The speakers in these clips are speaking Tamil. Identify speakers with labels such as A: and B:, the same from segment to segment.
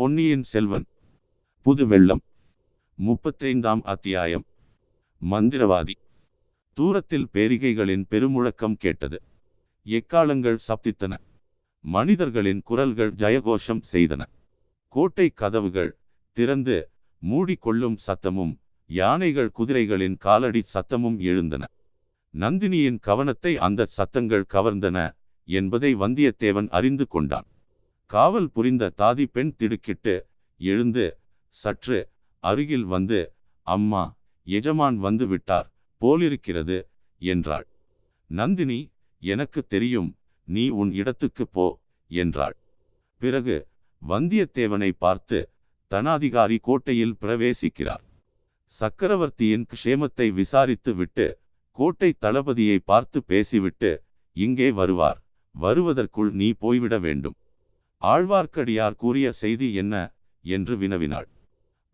A: பொன்னியின் செல்வன். புது வெள்ளம். முப்பத்தைந்தாம் அத்தியாயம். மந்திரவாதி. தூரத்தில் பேரிகைகளின் பெருமுழக்கம் கேட்டது. எக்காலங்கள் சப்தித்தன. மனிதர்களின் குரல்கள் ஜயகோஷம் செய்தன. கோட்டை கதவுகள் திறந்து மூடிக்கொள்ளும் சத்தமும் யானைகள் குதிரைகளின் காலடி சத்தமும் எழுந்தன. நந்தினியின் கவனத்தை அந்த சத்தங்கள் கவர்ந்தன என்பதை வந்தியத்தேவன் அறிந்து கொண்டான். காவல் புரிந்த தாதி பெண் திடுக்கிட்டு எழுந்து சற்று அருகில் வந்து அம்மா எஜமான் வந்து விட்டார் போலிருக்கிறது என்றாள். நந்தினி எனக்கு தெரியும் நீ உன் இடத்துக்கு போ என்றாள். பிறகு வந்தியத்தேவனை பார்த்து தனாதிகாரி கோட்டையில் பிரவேசிக்கிறார். சக்கரவர்த்தியின் க்ஷேமத்தை விசாரித்து விட்டு கோட்டை தளபதியை பார்த்து பேசிவிட்டு இங்கே வருவார் வருவதற்குள் நீ போய்விட வேண்டும். ஆழ்வார்க்கடியார் கூறிய செய்தி என்ன? என்று வினவினாள்.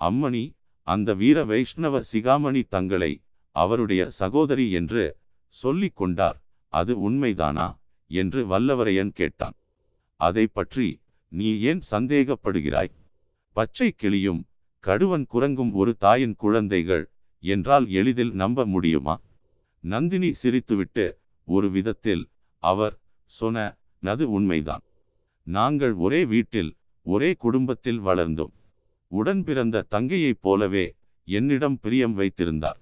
A: அம்மணி அந்த வீர வைஷ்ணவ சிகாமணி தங்களை அவருடைய சகோதரி என்று சொல்லிக் கொண்டார் அது உண்மைதானா? என்று வல்லவரையன் கேட்டான். அதை பற்றி நீ ஏன் சந்தேகப்படுகிறாய்? பச்சை கிளியும் கடுவன் குரங்கும் ஒரு தாயின் குழந்தைகள் என்றால் எளிதில் நம்ப முடியுமா? நந்தினி சிரித்துவிட்டு ஒரு விதத்தில் அவர் சொன்ன நது உண்மைதான். நாங்கள் ஒரே வீட்டில் ஒரே குடும்பத்தில் வளர்ந்தோம். உடன் பிறந்த தங்கையைப் போலவே என்னிடம் பிரியம் வைத்திருந்தார்.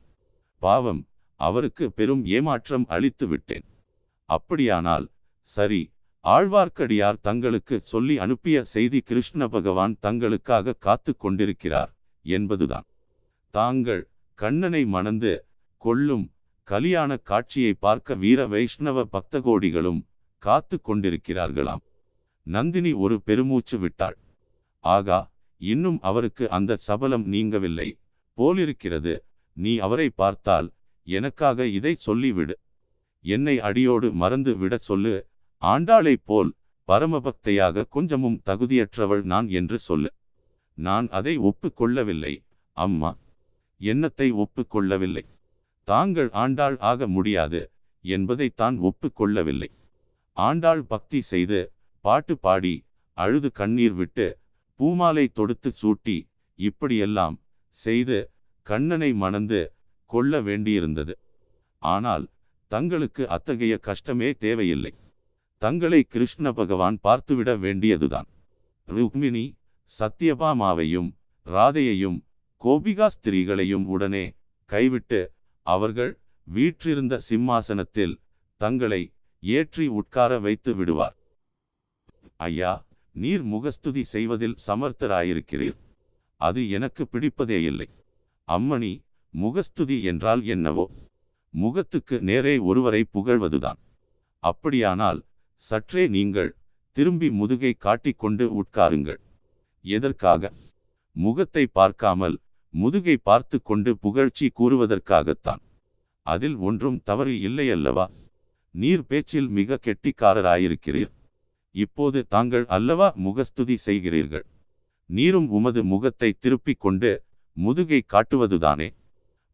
A: பாவம் அவருக்கு பெரும் ஏமாற்றம் அளித்து விட்டேன். அப்படியானால் சரி ஆழ்வார்க்கடியார் தங்களுக்கு சொல்லி அனுப்பிய செய்தி கிருஷ்ண பகவான் தங்களுக்காக காத்து கொண்டிருக்கிறார் என்பதுதான். தாங்கள் கண்ணனை மணந்து கொள்ளும் கலியாண காட்சியை பார்க்க வீர வைஷ்ணவ பக்தகோடிகளும் காத்து கொண்டிருக்கிறார்களாம். நந்தினி ஒரு பெருமூச்சு விட்டாள். ஆகா இன்னும் அவருக்கு அந்த சபலம் நீங்கவில்லை. போலிருக்கிறது. நீ அவரை பார்த்தால் எனக்காக இதை சொல்லிவிடு. என்னை அடியோடு மறந்து விட சொல்லு. ஆண்டாளைப் போல் பரமபக்தையாக கொஞ்சமும் தகுதியற்றவள் நான் என்று சொல்லு. நான் அதை ஒப்புக்கொள்ளவில்லை அம்மா எண்ணத்தை ஒப்புக்கொள்ளவில்லை தாங்கள் ஆண்டாள் ஆக முடியாது என்பதை தான் ஒப்புக்கொள்ளவில்லை ஆண்டாள் பக்தி செய்து பாட்டு பாடி அழுது கண்ணீர் விட்டு பூமாலை தொடுத்து சூட்டி இப்படியெல்லாம் செய்து கண்ணனை மணந்து கொள்ள வேண்டியிருந்தது. ஆனால் தங்களுக்கு அத்தகைய கஷ்டமே தேவையில்லை. தங்களை கிருஷ்ண பகவான் பார்த்துவிட வேண்டியதுதான். ருக்மிணி சத்யபாமாவையும் ராதையையும் கோபிகா ஸ்திரீகளையும் உடனே கைவிட்டு அவர்கள் வீற்றிருந்த சிம்மாசனத்தில் தங்களை ஏற்றி உட்கார வைத்து விடுவார். ஐயா நீர் முகஸ்துதி செய்வதில் சமர்த்தராயிருக்கிறீர். அது எனக்கு பிடிப்பதே இல்லை. அம்மணி முகஸ்துதி என்றால் என்னவோ? முகத்துக்கு நேரே ஒருவரை புகழ்வதுதான். அப்படியானால் சற்றே நீங்கள் திரும்பி முதுகை காட்டிக்கொண்டு உட்காருங்கள். எதற்காக? முகத்தை பார்க்காமல் முதுகை பார்த்து கொண்டு புகழ்ச்சி கூறுவதற்காகத்தான். அதில் ஒன்றும் தவறு இல்லையல்லவா? நீர் பேச்சில் மிக கெட்டிக்காரராயிருக்கிறீர். இப்போது தாங்கள் அல்லவா முகஸ்துதி செய்கிறீர்கள்? நீரும் உமது முகத்தை திருப்பிக் கொண்டு முதுகை காட்டுவதுதானே?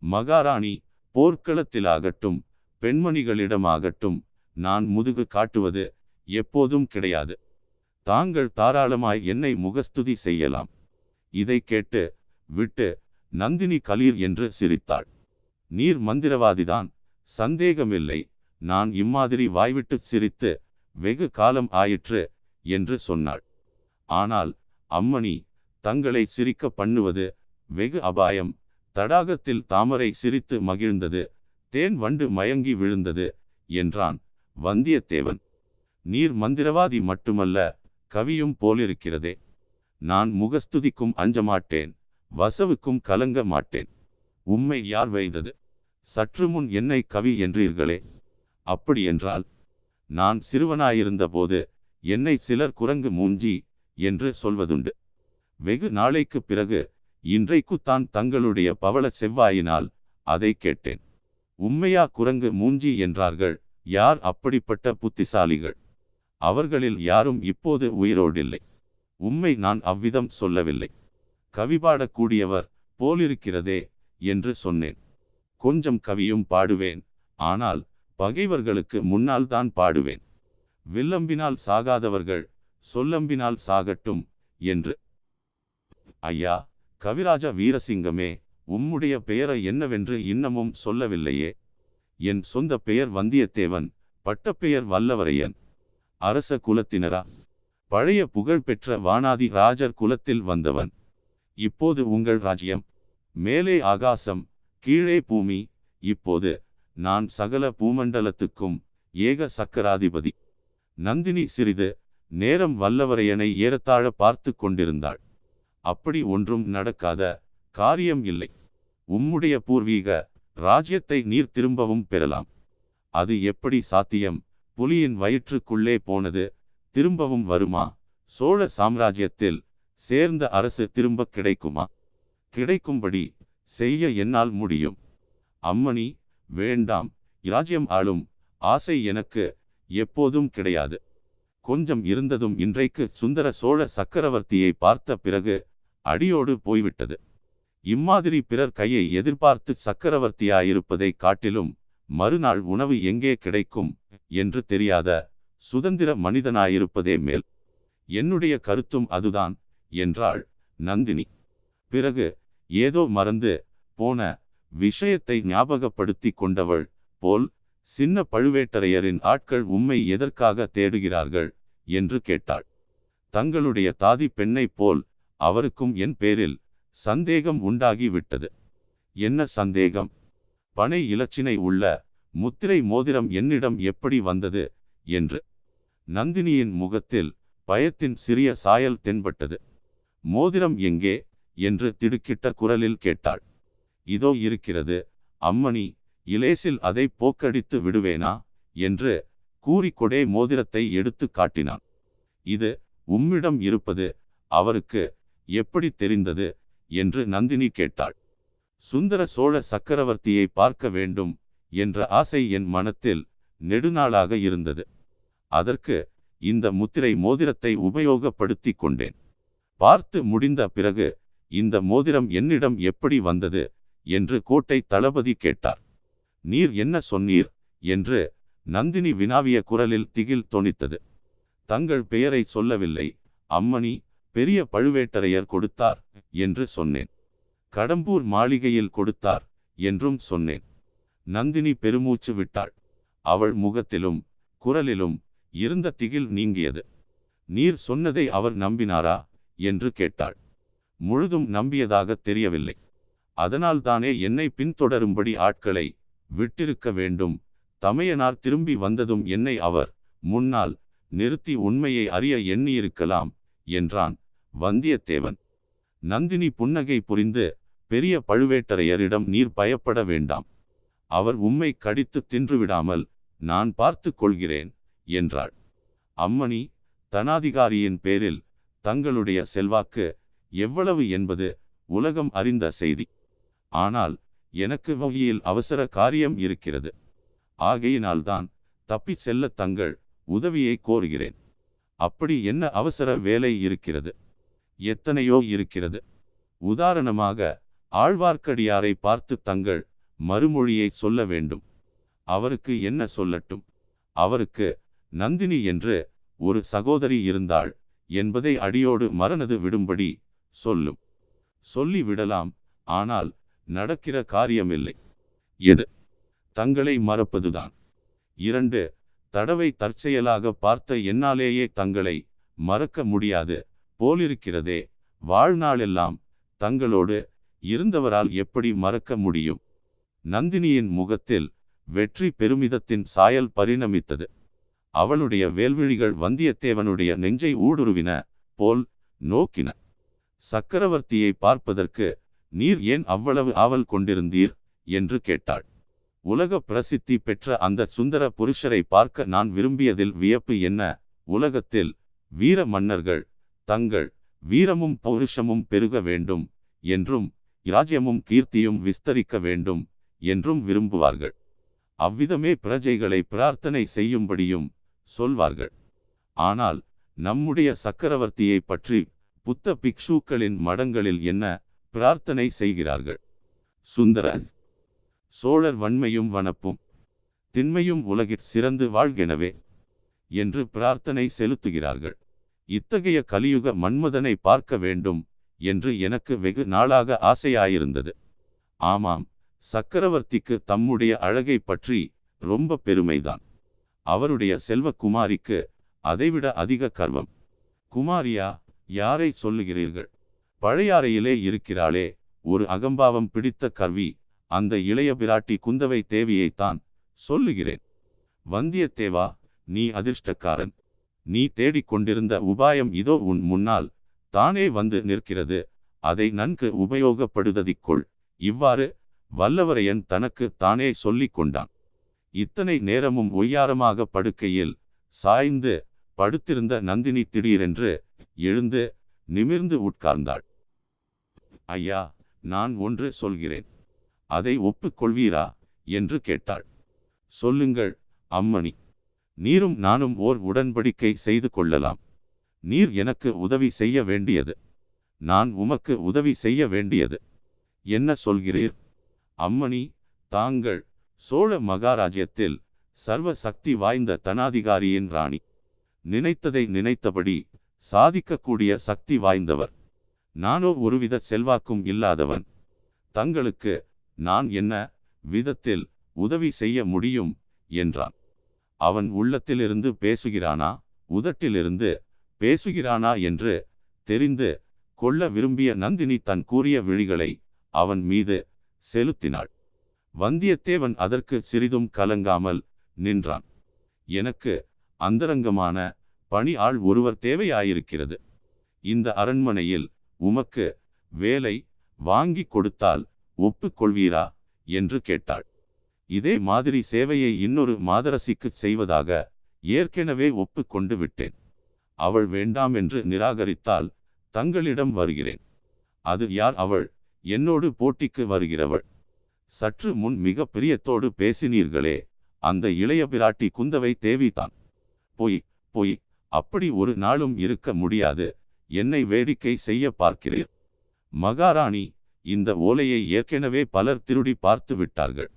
A: மகாராணி போர்க்களத்திலாகட்டும் பெண்மணிகளிடமாகட்டும் நான் முதுகு காட்டுவது எப்போதும் கிடையாது. தாங்கள் தாராளமாய் என்னை முகஸ்துதி செய்யலாம். இதை கேட்டு விட்டு நந்தினி கலீர் என்று சிரித்தாள். நீர் மந்திரவாதிதான் சந்தேகமில்லை. நான் இம்மாதிரி வாய்விட்டு சிரித்து வெகு காலம் ஆயிற்று என்று சொன்னாள். ஆனால் அம்மணி தங்களை சிரிக்க பண்ணுவது வெகு அபாயம். தடாகத்தில் தாமரை சிரித்து மகிழ்ந்தது. தேன் வண்டு மயங்கி விழுந்தது என்றான் வந்தியத்தேவன். நீர் மந்திரவாதி மட்டுமல்ல கவியும் போலிருக்கிறதே. நான் முகஸ்துதிக்கும் அஞ்சமாட்டேன் வசவுக்கும் கலங்க மாட்டேன். உம்மை யார் வைத்தது? சற்று முன் என்னை கவி என்றீர்களே. அப்படியென்றால் நான் சிறுவனாயிருந்தபோது என்னை சிலர் குரங்கு மூஞ்சி என்று சொல்வதுண்டு. வெகு நாளைக்கு பிறகு இன்றைக்குத்தான் தங்களுடைய பவள செவ்வாயினால் அதை கேட்டேன். உண்மையா குரங்கு மூஞ்சி என்றார்கள் யார் அப்படிப்பட்ட புத்திசாலிகள்? அவர்களில் யாரும் இப்போது உயிரோடில்லை. உண்மை நான் அவ்விதம் சொல்லவில்லை. கவிபாடக்கூடியவர் போலிருக்கிறதே என்று சொன்னேன். கொஞ்சம் கவியும் பாடுவேன் ஆனால் பகைவர்களுக்கு முன்னால் தான் பாடுவேன். வில்லம்பினால் சாகாதவர்கள் சொல்லம்பினால் சாகட்டும் என்று. ஐயா கவிராஜ வீரசிங்கமே உம்முடைய பெயரை என்னவென்று இன்னமும் சொல்லவில்லையே. என் சொந்த பெயர் வந்தியத்தேவன் பட்டப்பெயர் வல்லவரையன். அரச குலத்தினரா? பழைய புகழ்பெற்ற வானாதி ராஜர் குலத்தில் வந்தவன். இப்போது உங்கள் ராஜ்யம். மேலே ஆகாசம் கீழே பூமி. இப்போது நான் சகல பூமண்டலத்துக்கும் ஏக சக்கராதிபதி. நந்தினி சிறிது நேரம் வல்லவரையனை ஏறத்தாழ பார்த்து கொண்டிருந்தாள். அப்படி ஒன்றும் நடக்காத காரியம் இல்லை. உம்முடைய பூர்வீக ராஜ்யத்தை நீர் திரும்பவும் பெறலாம். அது எப்படி சாத்தியம்? புலியின் வயிற்றுக்குள்ளே போனது திரும்பவும் வருமா? சோழ சாம்ராஜ்யத்தில் சேர்ந்த அரசு திரும்ப கிடைக்குமா? கிடைக்கும்படி செய்ய என்னால் முடியும். அம்மணி வேண்டாம் இராஜ்யம் ஆளும் ஆசை எனக்கு எப்போதும் கிடையாது. கொஞ்சம் இருந்ததும் இன்றைக்கு சுந்தர சோழ சக்கரவர்த்தியை பார்த்த பிறகு அடியோடு போய்விட்டது. இம்மாதிரி பிறர் கையை எதிர்பார்த்து சக்கரவர்த்தியாயிருப்பதை காட்டிலும் மறுநாள் உணவு எங்கே கிடைக்கும் என்று தெரியாத சுதந்திர மனிதனாயிருப்பதே மேல். என்னுடைய கருத்தும் அதுதான் என்றாள் நந்தினி. பிறகு ஏதோ மறந்து போன விஷயத்தை ஞாபகப்படுத்தி கொண்டவள் போல் சின்ன பழுவேட்டரையரின் ஆட்கள் உம்மை எதற்காக தேடுகிறார்கள் என்று கேட்டாள். தங்களுடைய தாதி பெண்ணைப் போல் அவருக்கும் என் பேரில் சந்தேகம் உண்டாகிவிட்டது. என்ன சந்தேகம்? பனை இலச்சினை உள்ள முத்திரை மோதிரம் என்னிடம் எப்படி வந்தது என்று. நந்தினியின் முகத்தில் பயத்தின் சிறிய சாயல் தென்பட்டது. மோதிரம் எங்கே? என்று திடுக்கிட்ட குரலில் கேட்டாள். இதோ இருக்கிறது. அம்மணி இலேசில் அதை போக்கடித்து விடுவேனா? என்று கூறிக்கொடே மோதிரத்தை எடுத்து காட்டினான். இது உம்மிடம் இருப்பது அவருக்கு எப்படி தெரிந்தது? என்று நந்தினி கேட்டாள். சுந்தர சோழ சக்கரவர்த்தியை பார்க்க வேண்டும் என்ற ஆசை என் மனத்தில் நெடுநாளாக இருந்தது. அதற்கு இந்த முத்திரை மோதிரத்தை உபயோகப்படுத்தி கொண்டேன். பார்த்து முடிந்த பிறகு இந்த மோதிரம் என்னிடம் எப்படி வந்தது? என்று கோட்டை தளபதி கேட்டார். நீர் என்ன சொன்னீர்? என்று நந்தினி வினாவிய குரலில் திகில் தொனித்தது. தங்கள் பெயரை சொல்லவில்லை அம்மணி பெரிய பழுவேட்டரையர் கொடுத்தார் என்று சொன்னேன். கடம்பூர் மாளிகையில் கொடுத்தார் என்றும் சொன்னேன். நந்தினி பெருமூச்சு விட்டாள். அவள் முகத்திலும் குரலிலும் இருந்த திகில் நீங்கியது. நீர் சொன்னதை அவர் நம்பினாரா? என்று கேட்டாள். முழுதும் நம்பியதாக தெரியவில்லை. அதனால்தானே என்னை பின்தொடரும்படி ஆட்களை விட்டிருக்க வேண்டும். தமையனார் திரும்பி வந்ததும் என்னை அவர் முன்னால் நிறுத்தி உண்மையை அறிய எண்ணியிருக்கலாம் என்றான் வந்தியத்தேவன். நந்தினி புன்னகை புரிந்து பெரிய பழுவேட்டரையரிடம் நீர் பயப்பட வேண்டாம். அவர் உம்மை கடித்து தின்றுவிடாமல் நான் பார்த்து கொள்கிறேன் என்றாள். அம்மணி தனாதிகாரியின் பேரில் தங்களுடைய செல்வாக்கு எவ்வளவு என்பது உலகம் அறிந்த செய்தி. ஆனால் எனக்கு வகையில் அவசர காரியம் இருக்கிறது. ஆகையினால்தான் தப்பிச் செல்ல தங்கள் உதவியை கோருகிறேன். அப்படி என்ன அவசர வேலை இருக்கிறது? எத்தனையோ இருக்கிறது. உதாரணமாக ஆழ்வார்க்கடியாரை பார்த்து தங்கள் மறுமொழியை சொல்ல வேண்டும். அவருக்கு என்ன சொல்லட்டும்? அவருக்கு நந்தினி என்று ஒரு சகோதரி இருந்தாள் என்பதை அடியோடு மரணது விடும்படி சொல்லும். சொல்லி விடலாம் ஆனால் நடக்கிற காரியமில்லை. எது? தங்களை மறப்பதுதான். இரண்டு தடவை தற்செயலாக பார்த்த என்னாலேயே தங்களை மறக்க முடியாது. போலிருக்கிறதே வாழ்நாளெல்லாம் தங்களோடு இருந்தவரால் எப்படி மறக்க முடியும்? நந்தினியின் முகத்தில் வெற்றி பெருமிதத்தின் சாயல் பரிணமித்தது. அவளுடைய வேல்விழிகள் வந்தியத்தேவனுடைய நெஞ்சை ஊடுருவின போல் நோக்கின. சக்கரவர்த்தியை பார்ப்பதற்கு நீர் ஏன் அவ்வளவு ஆவல் கொண்டிருந்தீர்? என்று கேட்டாள். உலக பிரசித்தி பெற்ற அந்த சுந்தர புருஷரை பார்க்க நான் விரும்பியதில் வியப்பு என்ன? உலகத்தில் வீர மன்னர்கள் தங்கள் வீரமும் பௌருஷமும் பெருக வேண்டும் என்றும் இராஜ்யமும் கீர்த்தியும் விஸ்தரிக்க வேண்டும் என்றும் விரும்புவார்கள். அவ்விதமே பிரஜைகளை பிரார்த்தனை செய்யும்படியும் சொல்வார்கள். ஆனால் நம்முடைய சக்கரவர்த்தியை பற்றி புத்த பிக்ஷுக்களின் மடங்களில் என்ன பிரார்த்தனை செய்கிறார்கள். சுந்தர சோழர் வன்மையும் வனப்பும் திண்மையும் உலகிற் சிறந்து வாழ்கெனவே என்று பிரார்த்தனை செலுத்துகிறார்கள். இத்தகைய கலியுக மன்மதனை பார்க்க வேண்டும் என்று எனக்கு வெகு நாளாக ஆசையாயிருந்தது. ஆமாம் சக்கரவர்த்திக்கு தம்முடைய அழகை பற்றி ரொம்ப பெருமைதான். அவருடைய செல்வக்குமாரிக்கு அதைவிட அதிக கர்வம். குமாரியா யாரை சொல்லுகிறீர்கள்? பழையாறையிலே இருக்கிறாளே ஒரு அகம்பாவம் பிடித்த கர்வி அந்த இளைய பிராட்டி குந்தவை தேவியைத்தான் சொல்லுகிறேன். வந்தியத்தேவா நீ அதிர்ஷ்டக்காரன். நீ தேடிக்கொண்டிருந்த உபாயம் இதோ உன் முன்னால் தானே வந்து நிற்கிறது. அதை நன்கு உபயோகப்படுததிக்கொள் இவ்வாறு வல்லவரையன் தனக்கு தானே சொல்லிக் கொண்டான். இத்தனை நேரமும் ஒய்யாரமாக படுக்கையில் சாய்ந்து படுத்திருந்த நந்தினி திடீரென்று எழுந்து நிமிர்ந்து உட்கார்ந்தாள். ஐயா நான் ஒன்று சொல்கிறேன். அதை ஒப்புக்கொள்வீரா? என்று கேட்டாள். சொல்லுங்கள் அம்மணி. நீரும் நானும் ஓர் உடன்படிக்கை செய்து கொள்ளலாம். நீர் எனக்கு உதவி செய்ய வேண்டியது. நான் உமக்கு உதவி செய்ய வேண்டியது. என்ன சொல்கிறீர்? அம்மணி தாங்கள் சோழ மகாராஜ்யத்தில் சர்வ சக்தி வாய்ந்த தனாதிகாரியின் ராணி. நினைத்ததை நினைத்தபடி சாதிக்கக்கூடிய சக்தி வாய்ந்தவர். நானோ ஒருவித செல்வாக்கும் இல்லாதவன். தங்களுக்கு நான் என்ன விதத்தில் உதவி செய்ய முடியும்? என்றான். அவன் உள்ளத்திலிருந்து பேசுகிறானா? உதட்டிலிருந்து பேசுகிறானா என்று தெரிந்து கொள்ள விரும்பிய நந்தினி தன் கூறிய விழிகளை அவன் மீது செலுத்தினாள். வந்தியத்தேவன் அதற்கு சிறிதும் கலங்காமல் நின்றான். எனக்கு அந்தரங்கமான பணி ஆள் ஒருவர் தேவையாயிருக்கிறது. இந்த அரண்மனையில் உமக்கு வேலை வாங்கி கொடுத்தால் ஒப்புக்கொள்வீரா? என்று கேட்டாள். இதே மாதிரி சேவையை இன்னொரு மாதரசிக்கு செய்வதாக ஏற்கனவே ஒப்புக்கொண்டு விட்டேன். அவள் வேண்டாம் என்று நிராகரித்தால் தங்களிடம் வருகிறேன். அது யார்? அவள் என்னோடு போட்டிக்கு வருகிறவள். சற்று முன் மிக பிரியத்தோடு பேசினீர்களே அந்த இளைய பிராட்டி குந்தவை தேவிதான். பொய் பொய் அப்படி ஒரு நாளும் இருக்க முடியாது. என்னை வேடிக்கை செய்ய பார்க்கிறீர்? மகாராணி இந்த ஓலையை ஏற்கனவே பலர் திருடி பார்த்து விட்டார்கள்.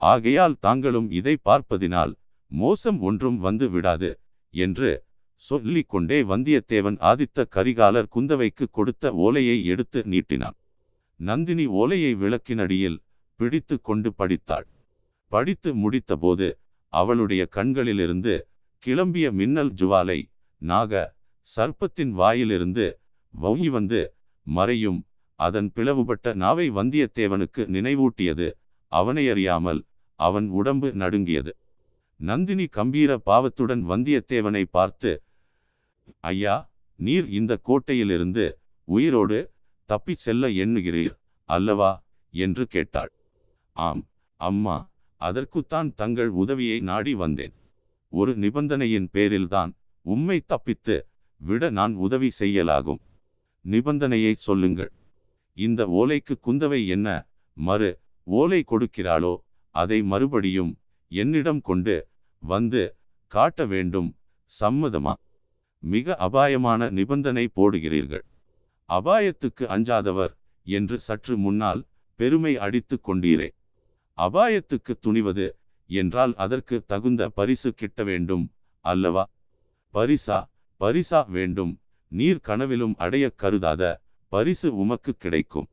A: ஆகையால் தாங்களும் இதை பார்ப்பதினால் மோசம் ஒன்றும் வந்து விடாது என்று சொல்லிக் கொண்டே வந்தியத்தேவன் ஆதித்த கரிகாலர் குந்தவைக்கு கொடுத்த ஓலையை எடுத்து நீட்டினான். நந்தினி ஓலையை விளக்கினடியில் பிடித்து கொண்டு படித்தாள். படித்து முடித்தபோது அவளுடைய கண்களிலிருந்து கிளம்பிய மின்னல் ஜுவாலை நாக சர்ப்பத்தின் வாயிலிருந்து வௌகி வந்து மறையும். அதன் பிளவுபட்ட நாவை வந்தியத்தேவனுக்கு நினைவூட்டியது. அவனை அறியாமல் அவன் உடம்பு நடுங்கியது. நந்தினி கம்பீர பாவத்துடன் வந்தியத்தேவனை பார்த்து ஐயா நீர் இந்த கோட்டையிலிருந்து உயிரோடு தப்பிச் செல்ல எண்ணுகிறீர் அல்லவா? என்று கேட்டாள். ஆம் அம்மா அதற்குத்தான் தங்கள் உதவியை நாடி வந்தேன். ஒரு நிபந்தனையின் பேரில்தான் உம்மை தப்பித்து விட நான் உதவி செய்யலாகும். நிபந்தனையை சொல்லுங்கள். இந்த ஓலைக்கு குந்தவை என்ன? மறு ஓலை கொடுக்கிறாளோ? அதை மறுபடியும் என்னிடம் கொண்டு வந்து காட்ட வேண்டும் சம்மதமா? மிக அபாயமான நிபந்தனை போடுகிறீர்கள். அபாயத்துக்கு அஞ்சாதவர் என்று சற்று முன்னால் பெருமை அடித்து கொண்டீரே. அபாயத்துக்கு துணிவது என்றால் அதற்கு தகுந்த பரிசு கிட்ட வேண்டும் அல்லவா? பரிசா? பரிசா வேண்டும். நீர் கனவிலும் அடைய கருதாத பரிசு உமக்கு கிடைக்கும்.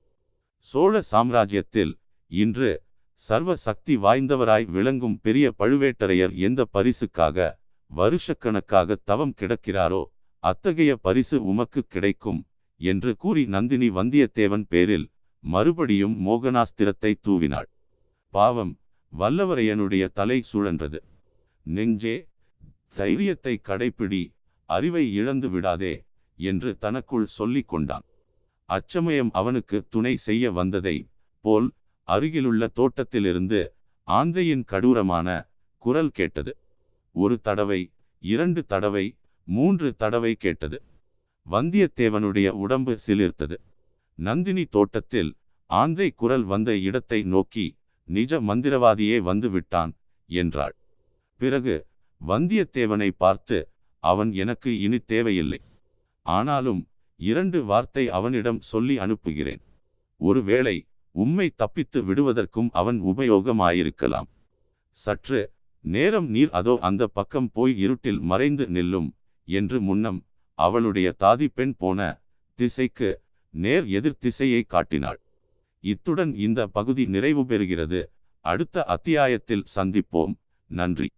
A: சோழ சாம்ராஜ்யத்தில் இன்று சர்வ சக்தி வாய்ந்தவராய் விளங்கும் பெரிய பழுவேட்டரையர் எந்த பரிசுக்காக வருஷக்கணக்காக தவம் கிடக்கிறாரோ அத்தகைய பரிசு உமக்கு கிடைக்கும் என்று கூறி நந்தினி வந்தியத்தேவன் பேரில் மறுபடியும் மோகனாஸ்திரத்தை தூவினாள். பாவம் வல்லவரையனுடைய தலை சுழன்றது. நெஞ்சே தைரியத்தை கடைப்பிடி அறிவை இழந்து விடாதே என்று தனக்குள் சொல்லிக் கொண்டான். அச்சமயம் அவனுக்கு துணை செய்ய வந்ததை போல் அருகிலுள்ள தோட்டத்திலிருந்து ஆந்தையின் கடூரமான குரல் கேட்டது. ஒரு தடவை இரண்டு தடவை மூன்று தடவை கேட்டது. வந்தியத்தேவனுடைய உடம்பு சிலிர்த்தது. நந்தினி தோட்டத்தில் ஆந்தை குரல் வந்த இடத்தை நோக்கி நிஜ மந்திரவாதியே வந்து விட்டான் என்றாள். பிறகு வந்தியத்தேவனை பார்த்து அவன் எனக்கு இனி தேவையில்லை. ஆனாலும் இரண்டு வார்த்தை அவனிடம் சொல்லி அனுப்புகிறேன். ஒருவேளை உம்மை தப்பித்து விடுவதற்கும் அவன் உபயோகமாயிருக்கலாம். சற்று நேரம் நீர் அதோ அந்த பக்கம் போய் இருட்டில் மறைந்து நில்லும் என்று முன்னம் அவளுடைய தாதி பெண் போன திசைக்கு நேர் எதிர் திசையை காட்டினாள். இத்துடன் இந்த பகுதி நிறைவு பெறுகிறது. அடுத்த அத்தியாயத்தில் சந்திப்போம். நன்றி.